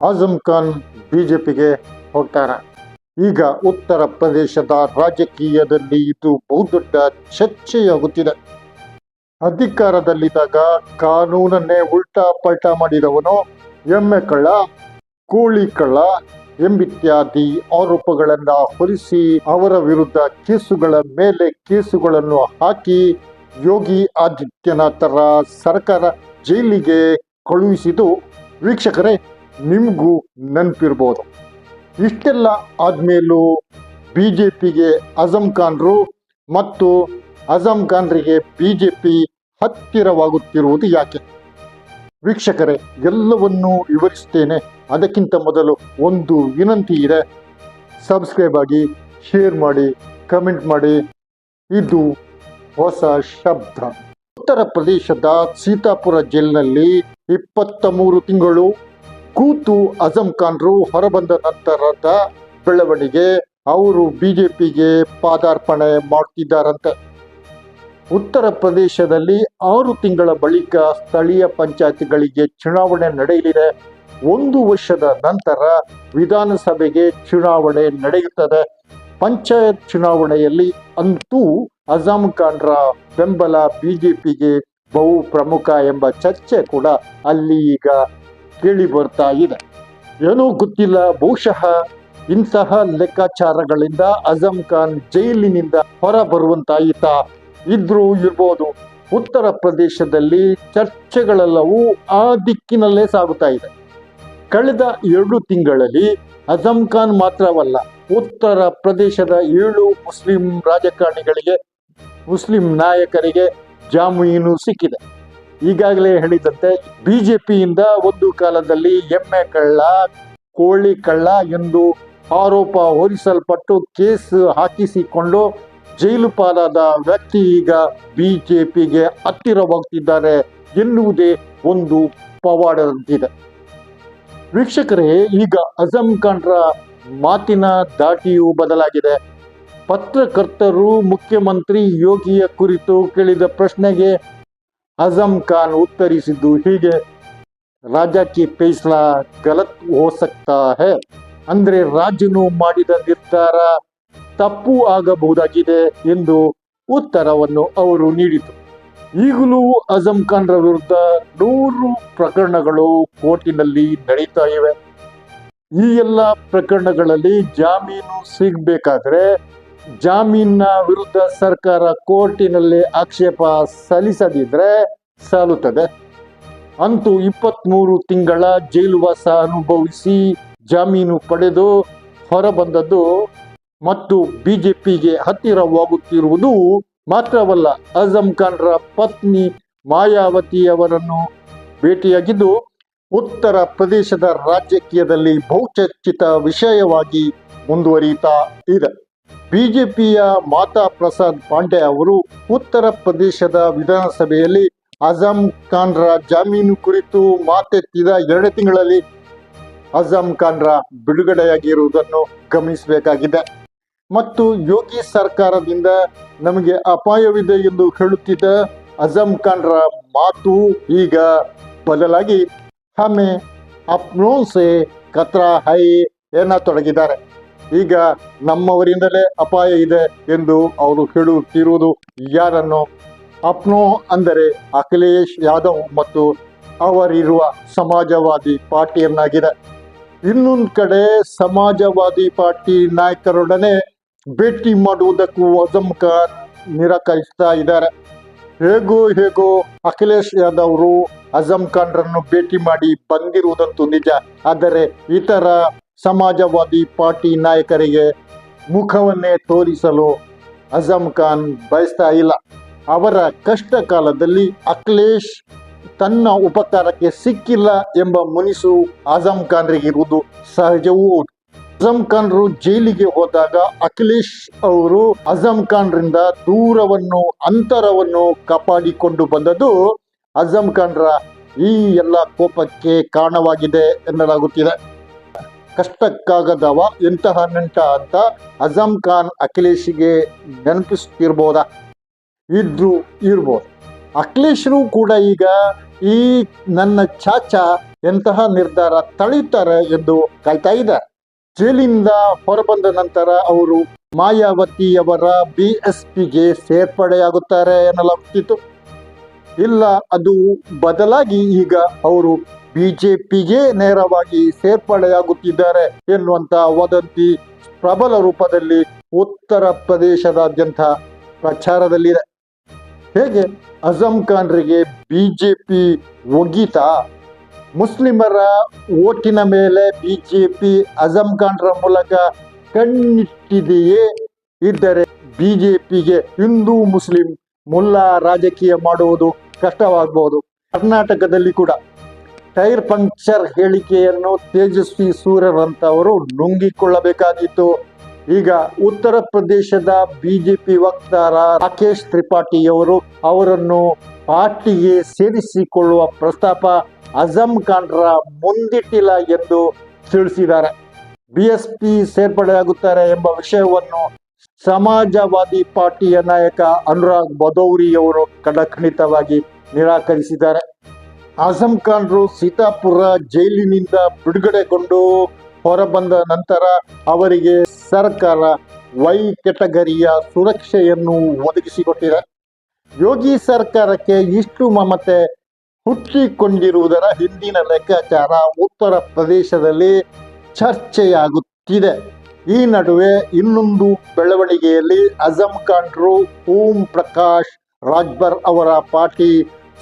ಆಜಮ್ ಖಾನ್ ಬಿಜೆಪಿಗೆ ಹೋಗ್ತಾರ ಈಗ ಉತ್ತರ ಪ್ರದೇಶದ ರಾಜಕೀಯದಲ್ಲಿ ಇದು ಬಹುದೊಡ್ಡ ಚರ್ಚೆಯಾಗುತ್ತಿದೆ. ಅಧಿಕಾರದಲ್ಲಿದ್ದಾಗ ಕಾನೂನನ್ನೇ ಉಲ್ಟಾ ಪಲ್ಟಾ ಮಾಡಿದವನು ಎಮ್ಮೆ ಕಳ್ಳ ಕೋಳಿ ಕಳ್ಳ ಎಂಬಿತ್ಯಾದಿ ಆರೋಪಗಳನ್ನ ಹೊರಿಸಿ ಅವರ ವಿರುದ್ಧ ಕೇಸುಗಳ ಮೇಲೆ ಕೇಸುಗಳನ್ನು ಹಾಕಿ ಯೋಗಿ ಆದಿತ್ಯನಾಥರ ಸರ್ಕಾರ ಜೈಲಿಗೆ ಕಳುಹಿಸಿದ್ದು. ವೀಕ್ಷಕರೇ ನಿಮಗೂ ನೆನಪಿರ್ಬೋದು. ಇಷ್ಟೆಲ್ಲ ಆದ್ಮೇಲೂ ಪಿಗೆ ಅಜಮ್ ಖಾನ್ರು ಮತ್ತು ಅಜಮ್ ಖಾನ್ರಿಗೆ ಬಿ ಜೆ ಪಿ ಹತ್ತಿರವಾಗುತ್ತಿರುವುದು ಯಾಕೆ? ವೀಕ್ಷಕರೇ, ಎಲ್ಲವನ್ನೂ ವಿವರಿಸ್ತೇನೆ. ಅದಕ್ಕಿಂತ ಮೊದಲು ಒಂದು ವಿನಂತಿ ಇದೆ. ಸಬ್ಸ್ಕ್ರೈಬ್ ಆಗಿ ಶೇರ್ ಮಾಡಿ ಕಮೆಂಟ್ ಮಾಡಿ. ಇದು ಹೊಸ ಶಬ್ದ. ಉತ್ತರ ಪ್ರದೇಶದ ಸೀತಾಪುರ ಜೈಲಿನಲ್ಲಿ ಇಪ್ಪತ್ತ ಮೂರು ತಿಂಗಳು ಕೂತು ಅಜಮ್ ಖಾನ್ರು ಹೊರಬಂದ ನಂತರದ ಬೆಳವಣಿಗೆ ಅವರು ಬಿಜೆಪಿಗೆ ಪಾದಾರ್ಪಣೆ ಮಾಡ್ತಿದ್ದಾರಂತೆ. ಉತ್ತರ ಪ್ರದೇಶದಲ್ಲಿ ಆರು ತಿಂಗಳ ಬಳಿಕ ಸ್ಥಳೀಯ ಪಂಚಾಯತ್ಗಳಿಗೆ ಚುನಾವಣೆ ನಡೆಯಲಿದೆ. ಒಂದು ವರ್ಷದ ನಂತರ ವಿಧಾನಸಭೆಗೆ ಚುನಾವಣೆ ನಡೆಯುತ್ತದೆ. ಪಂಚಾಯತ್ ಚುನಾವಣೆಯಲ್ಲಿ ಅಂತೂ ಅಜಾಮ್ ಖಾನ್ರ ಬೆಂಬಲ ಬಿಜೆಪಿಗೆ ಬಹು ಪ್ರಮುಖ ಎಂಬ ಚರ್ಚೆ ಕೂಡ ಅಲ್ಲಿ ಈಗ ಕೇಳಿ ಬರ್ತಾ ಇದೆ. ಏನೂ ಗೊತ್ತಿಲ್ಲ. ಬಹುಶಃ ಇಂತಹ ಲೆಕ್ಕಾಚಾರಗಳಿಂದ ಅಜಮ್ ಖಾನ್ ಜೈಲಿನಿಂದ ಹೊರ ಬರುವಂತಾಯಿತ. ಇದ್ರೂ ಇರ್ಬೋದು. ಉತ್ತರ ಪ್ರದೇಶದಲ್ಲಿ ಚರ್ಚೆಗಳೆಲ್ಲವೂ ಆ ದಿಕ್ಕಿನಲ್ಲೇ ಸಾಗುತ್ತಾ ಇದೆ. ಕಳೆದ ಎರಡು ತಿಂಗಳಲ್ಲಿ ಅಜಮ್ ಖಾನ್ ಮಾತ್ರವಲ್ಲ, ಉತ್ತರ ಪ್ರದೇಶದ ಏಳು ಮುಸ್ಲಿಂ ರಾಜಕಾರಣಿಗಳಿಗೆ, ಮುಸ್ಲಿಂ ನಾಯಕರಿಗೆ ಜಾಮೀನು ಸಿಕ್ಕಿದೆ. ಈಗಾಗಲೇ ಹೇಳಿದಂತೆ ಬಿಜೆಪಿಯಿಂದ ಒಂದು ಕಾಲದಲ್ಲಿ ಎಮ್ಮೆ ಕಳ್ಳ, ಕೋಳಿ ಕಳ್ಳ ಎಂದು ಆರೋಪ ಹೊರಿಸಲ್ಪಟ್ಟು ಕೇಸ್ ಹಾಕಿಸಿಕೊಂಡು ಜೈಲು ಪಾಲಾದ ವ್ಯಕ್ತಿ ಈಗ ಬಿಜೆಪಿಗೆ ಹತ್ತಿರವಾಗುತ್ತಿದ್ದಾರೆ ಎನ್ನುವುದೇ ಒಂದು ಪವಾಡದಂತಿದೆ. ವೀಕ್ಷಕರೇ, ಈಗ ಅಜಮ್ ಖಾನ್ರ ಮಾತಿನ ದಾಟಿಯೂ ಬದಲಾಗಿದೆ. ಪತ್ರಕರ್ತರು, ಮುಖ್ಯಮಂತ್ರಿ ಯೋಗಿಯ ಕುರಿತು ಕೇಳಿದ ಪ್ರಶ್ನೆಗೆ ಅಜಮ್ ಖಾನ್ ಉತ್ತರಿಸಿದ್ದು ಹೀಗೆ ರಾಜ ಕಿ ಫೈಸ್ಲಾ ಗಲತ್ ಹೋ ಸಕ್ತಾ ಹೇ. ಅಂದ್ರೆ ರಾಜನು ಮಾಡಿದ ನಿರ್ಧಾರ ತಪ್ಪು ಆಗಬಹುದಾಗಿದೆ ಎಂದು ಉತ್ತರವನ್ನು ಅವರು ನೀಡಿತು. ಈಗಲೂ ಅಜಮ್ ಖಾನ್ರ ವಿರುದ್ಧ ನೂರು ಪ್ರಕರಣಗಳು ಕೋರ್ಟಿನಲ್ಲಿ ನಡೀತಾ ಇವೆ. ಈ ಎಲ್ಲ ಪ್ರಕರಣಗಳಲ್ಲಿ ಜಾಮೀನು ಸಿಗಬೇಕಾದ್ರೆ ಜಾಮೀನಿನ ವಿರುದ್ಧ ಸರ್ಕಾರ ಕೋರ್ಟಿನಲ್ಲಿ ಆಕ್ಷೇಪ ಸಲ್ಲಿಸದಿದ್ರೆ ಸಾಲುತ್ತದೆ. ಅಂತೂ ಇಪ್ಪತ್ಮೂರು ತಿಂಗಳ ಜೈಲುವಾಸ ಅನುಭವಿಸಿ ಜಾಮೀನು ಪಡೆದು ಹೊರಬಂದದ್ದು ಮತ್ತು ಬಿಜೆಪಿಗೆ ಹತ್ತಿರವಾಗುತ್ತಿರುವುದು ಮಾತ್ರವಲ್ಲ ಅಜಮ್ ಖಾನ್ರ ಪತ್ನಿ ಮಾಯಾವತಿ ಅವರನ್ನು ಭೇಟಿಯಾಗಿದ್ದು, ಉತ್ತರ ಪ್ರದೇಶದ ರಾಜಕೀಯದಲ್ಲಿ ಬಹುಚರ್ಚಿತ ವಿಷಯವಾಗಿ ಮುಂದುವರಿಯುತ್ತಾ ಇದೆ. ಬಿಜೆಪಿಯ ಮಾತಾ ಪ್ರಸಾದ್ ಪಾಂಡೆ ಅವರು ಉತ್ತರ ಪ್ರದೇಶದ ವಿಧಾನಸಭೆಯಲ್ಲಿ ಅಜಮ್ ಖಾನ್ರ ಜಾಮೀನು ಕುರಿತು ಮಾತೆತ್ತಿದ ಎರಡು ತಿಂಗಳಲ್ಲಿ ಅಜಮ್ ಖಾನ್ರ ಬಿಡುಗಡೆಯಾಗಿರುವುದನ್ನು ಗಮನಿಸಬೇಕಾಗಿದೆ. ಮತ್ತು ಯೋಗಿ ಸರ್ಕಾರದಿಂದ ನಮಗೆ ಅಪಾಯವಿದೆ ಎಂದು ಹೇಳುತ್ತಿದ್ದ ಅಜಮ್ ಖಾನ್ರ ಮಾತು ಈಗ ಬದಲಾಗಿ, ಹಮೆ ಅಪ್ನೋಸೆ ಕತ್ರಾ ಹೈ ಎನ್ನತೊಡಗಿದ್ದಾರೆ. ಈಗ ನಮ್ಮವರಿಂದಲೇ ಅಪಾಯ ಇದೆ ಎಂದು ಅವರು ಹೇಳುತ್ತಿರುವುದು ಯಾರನ್ನು? ಅಪ್ನೋ ಅಂದರೆ ಅಖಿಲೇಶ್ ಯಾದವ್ ಮತ್ತು ಅವರಿರುವ ಸಮಾಜವಾದಿ ಪಾರ್ಟಿಯನ್ನಾಗಿದೆ. ಇನ್ನೊಂದು ಕಡೆ ಸಮಾಜವಾದಿ ಪಾರ್ಟಿ ನಾಯಕರೊಡನೆ ಭೇಟಿ ಮಾಡುವುದಕ್ಕೂ ಅಜಮ್ ಖಾನ್ ನಿರಾಕರಿಸ್ತಾ ಇದ್ದಾರೆ. ಹೇಗೋ ಹೇಗೋ ಅಖಿಲೇಶ್ ಅವರು ಅಜಮ್ ಖಾನ್ರನ್ನು ಭೇಟಿ ಮಾಡಿ ಬಂದಿರುವುದಂತೂ ನಿಜ. ಆದರೆ ಇತರ ಸಮಾಜವಾದಿ ಪಾರ್ಟಿ ನಾಯಕರಿಗೆ ಮುಖವನ್ನೇ ತೋರಿಸಲು ಅಜಮ್ ಖಾನ್ ಬಯಸ್ತಾ ಇಲ್ಲ ಅವರ ಕಷ್ಟ ಕಾಲದಲ್ಲಿ ಅಖಿಲೇಶ್ ತನ್ನ ಉಪಕಾರಕ್ಕೆ ಸಿಕ್ಕಿಲ್ಲ ಎಂಬ ಮುನಿಸು ಅಜಮ್ ಖಾನ್ರಿಗಿರುವುದು ಸಹಜವೂ ಹೌದು. ಖಾನ್ರು ಜೈಲಿಗೆ ಹೋದಾಗ ಅಖಿಲೇಶ್ ಅವರು ಅಜಮ್ ಖಾನ್ರಿಂದ ದೂರವನ್ನು, ಅಂತರವನ್ನು ಕಾಪಾಡಿಕೊಂಡು ಬಂದದ್ದು ಅಜಮ್ ಖಾನ್ರ ಈ ಎಲ್ಲ ಕೋಪಕ್ಕೆ ಕಾರಣವಾಗಿದೆ ಎನ್ನಲಾಗುತ್ತಿದೆ ಕಷ್ಟಕ್ಕಾಗದವ ಎಂತಹ ನಂಟ ಅಂತ ಅಜಮ್ ಖಾನ್ ಅಖಿಲೇಶ್ಗೆ ನೆನಪಿಸ್ತಿರ್ಬೋದಾ? ಇದ್ರು ಇರ್ಬೋದು. ಅಖಿಲೇಶ್ರು ಕೂಡ ಈಗ ಈ ನನ್ನ ಚಾಚ ಎಂತಹ ನಿರ್ಧಾರ ತಳಿತಾರೆ ಎಂದು ಕಾಯ್ತಾ ಇದ್ದಾರೆ. ಜೈಲಿನಿಂದ ಹೊರಬಂದ ನಂತರ ಅವರು ಮಾಯಾವತಿಯವರ ಬಿ ಎಸ್ ಪಿಗೆ ಸೇರ್ಪಡೆಯಾಗುತ್ತಾರೆ ಎನ್ನಲಾಗುತ್ತಿತ್ತು. ಇಲ್ಲ, ಅದು ಬದಲಾಗಿ ಈಗ ಅವರು ಬಿಜೆಪಿಗೆ ನೇರವಾಗಿ ಸೇರ್ಪಡೆಯಾಗುತ್ತಿದ್ದಾರೆ ಎನ್ನುವಂತಹ ವದಂತಿ ಪ್ರಬಲ ರೂಪದಲ್ಲಿ ಉತ್ತರ ಪ್ರದೇಶದಾದ್ಯಂತ ಪ್ರಚಾರದಲ್ಲಿದೆ. ಹೇಗೆ? ಅಜಂ ಖಾನ್ರಿಗೆ ಬಿಜೆಪಿ ಒಗೀತಾ ಮುಸ್ಲಿಮರ ಓಟಿನ ಮೇಲೆ ಬಿಜೆಪಿ ಅಜಂ ಖಾನ್ರ ಮೂಲಕ ಕಣ್ಣಿಟ್ಟಿದೆಯೇ? ಇದ್ದರೆ ಬಿಜೆಪಿಗೆ ಹಿಂದೂ ಮುಸ್ಲಿಂ ಮುಲ್ಲಾ ರಾಜಕೀಯ ಮಾಡುವುದು ಕಷ್ಟವಾಗಬಹುದು ಕರ್ನಾಟಕದಲ್ಲಿ ಕೂಡ. ಟೈರ್ ಪಂಕ್ಚರ್ ಹೇಳಿಕೆಯನ್ನು ತೇಜಸ್ವಿ ಸೂರ್ಯರಂತವರು ನುಂಗಿಕೊಳ್ಳಬೇಕಾಗಿತ್ತು ಈಗ ಉತ್ತರ ಪ್ರದೇಶದ ಬಿಜೆಪಿ ವಕ್ತಾರ ರಾಕೇಶ್ ತ್ರಿಪಾಠಿಯವರು ಅವರನ್ನು ಪಾರ್ಟಿಗೆ ಸೇರಿಸಿಕೊಳ್ಳುವ ಪ್ರಸ್ತಾಪ ಅಜಂ ಖಾನ್ರ ಮುಂದಿಟ್ಟಿಲ್ಲ ಎಂದು ತಿಳಿಸಿದ್ದಾರೆ. ಬಿಎಸ್ಪಿ ಸೇರ್ಪಡೆಯಾಗುತ್ತಾರೆ ಎಂಬ ವಿಷಯವನ್ನು ಸಮಾಜವಾದಿ ಪಾರ್ಟಿಯ ನಾಯಕ ಅನುರಾಗ್ ಬದೌರಿಯವರು ಕಡಖಂಡಿತವಾಗಿ ನಿರಾಕರಿಸಿದ್ದಾರೆ. ಆಜಂ ಖಾನ್ರು ಸೀತಾಪುರ ಜೈಲಿನಿಂದ ಬಿಡುಗಡೆಗೊಂಡು ಹೊರಬಂದ ನಂತರ ಅವರಿಗೆ ಸರ್ಕಾರ ವೈ ಕೆಟಗರಿಯ ಸುರಕ್ಷೆಯನ್ನು ಒದಗಿಸಿಕೊಟ್ಟಿದೆ. ಯೋಗಿ ಸರ್ಕಾರಕ್ಕೆ ಇಷ್ಟು ಮಮತೆ ಹುಟ್ಟಿಕೊಂಡಿರುವುದರ ಹಿಂದಿನ ಲೆಕ್ಕಾಚಾರ ಉತ್ತರ ಪ್ರದೇಶದಲ್ಲಿ ಚರ್ಚೆಯಾಗುತ್ತಿದೆ. ಈ ನಡುವೆ ಇನ್ನೊಂದು ಬೆಳವಣಿಗೆಯಲ್ಲಿ ಅಜಂ ಖಾನ್ರು ಓಂ ಪ್ರಕಾಶ್ ರಾಜ್ಬರ್ ಅವರ ಪಾರ್ಟಿ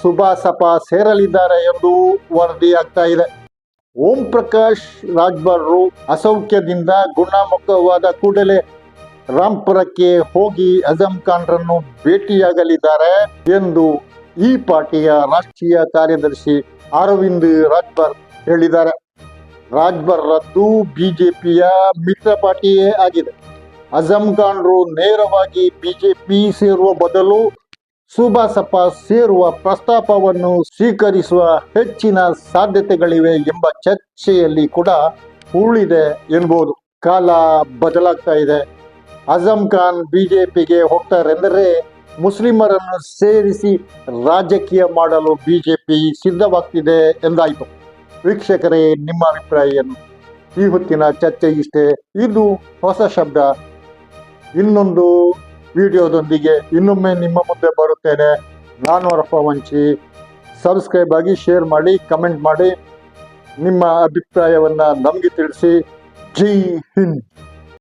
ಸುಭಾಸಪ ಸೇರಲಿದ್ದಾರೆ ಎಂದು ವರದಿಯಾಗ್ತಾ ಇದೆ. ಓಂ ಪ್ರಕಾಶ್ ರಾಜ್ಬರ್ರು ಅಸೌಖ್ಯದಿಂದ ಗುಣಮುಖವಾದ ಕೂಡಲೇ ರಾಂಪುರಕ್ಕೆ ಹೋಗಿ ಅಜಂ ಖಾನ್ರನ್ನು ಭೇಟಿಯಾಗಲಿದ್ದಾರೆ ಎಂದು ಈ ಪಾರ್ಟಿಯ ರಾಷ್ಟ್ರೀಯ ಕಾರ್ಯದರ್ಶಿ ಅರವಿಂದ್ ರಾಜ್ಬರ್ ಹೇಳಿದ್ದಾರೆ. ರಾಜ್ಬರ್ ರದ್ದು ಬಿಜೆಪಿಯ ಮಿತ್ರ ಪಾರ್ಟಿಯೇ ಆಗಿದೆ. ಅಜಂ ಖಾನ್ರು ನೇರವಾಗಿ ಬಿಜೆಪಿ ಸೇರುವ ಬದಲು ಸುಭಾಸಪ ಸೇರುವ ಪ್ರಸ್ತಾಪವನ್ನು ಸ್ವೀಕರಿಸುವ ಹೆಚ್ಚಿನ ಸಾಧ್ಯತೆಗಳಿವೆ ಎಂಬ ಚರ್ಚೆಯಲ್ಲಿ ಕೂಡ ಉಳಿದೆ ಎನ್ಬೋದು ಕಾಲ ಬದಲಾಗ್ತಾ ಇದೆ. ಅಜಂ ಖಾನ್ ಬಿಜೆಪಿಗೆ ಹೋಗ್ತಾರೆಂದರೆ ಮುಸ್ಲಿಮರನ್ನು ಸೇರಿಸಿ ರಾಜಕೀಯ ಮಾಡಲು ಬಿಜೆಪಿ ಸಿದ್ಧವಾಗ್ತಿದೆ ಎಂದಾಯಿತು. ವೀಕ್ಷಕರೇ, ನಿಮ್ಮ ಅಭಿಪ್ರಾಯ ಏನು? ಈ ಹೊತ್ತಿನ ಚರ್ಚೆ ಇಷ್ಟೇ. ಇದು ಹೊಸ ಶಬ್ದ. ಇನ್ನೊಂದು ವಿಡಿಯೋದೊಂದಿಗೆ ಇನ್ನೊಮ್ಮೆ ನಿಮ್ಮ ಮುಂದೆ ಬರುತ್ತೇನೆ. ನಾನು ರಫ ವಂಚಿ ಸಬ್ಸ್ಕ್ರೈಬ್ ಆಗಿ ಶೇರ್ ಮಾಡಿ ಕಮೆಂಟ್ ಮಾಡಿ. ನಿಮ್ಮ ಅಭಿಪ್ರಾಯವನ್ನು ನಮಗೆ ತಿಳಿಸಿ. ಜೈ ಹಿಂದ್.